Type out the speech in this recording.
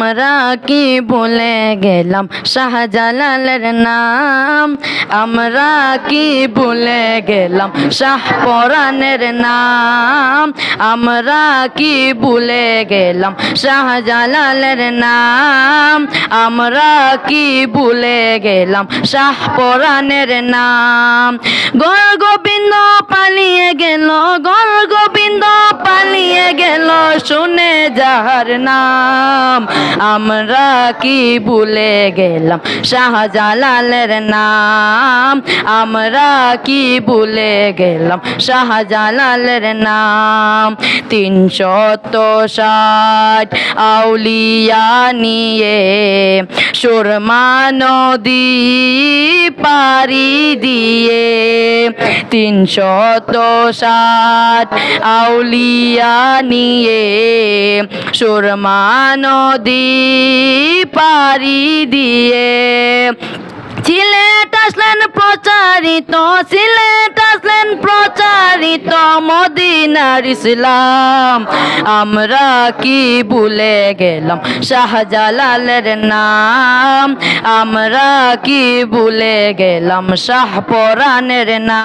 আমরা কি ভুলে গেলাম? শাহজালালের নাম। আমরা কি ভুলে গেলাম? শাহ পরাণের নাম। আমরা কি ভুলে গেলাম? শাহজালালের নাম। আমরা কি ভুলে গেলাম? শাহ পরাণের নাম। গর গোবিন্দ যাহার নাম, আমরা কি ভুলে গেলাম? শাহজালালের নাম, আমরা কি ভুলে গেলাম? শাহজালালের নাম, তিনশত ষাট আউলিয়া নিয়ে সুরমা নদী পারি দিয়ে তিনশত ষাট আউলিয়া নিয়ে সুরমা নদী পারি দিয়ে। সিলেট আসলেন প্রচারিত, সিলেট আসলেন প্রচারিত মদিনার ইসলাম। আমরা কি ভুলে গেলাম শাহজালালের নাম? আমরা কি ভুলে গেলাম শাহ পরাণের নাম?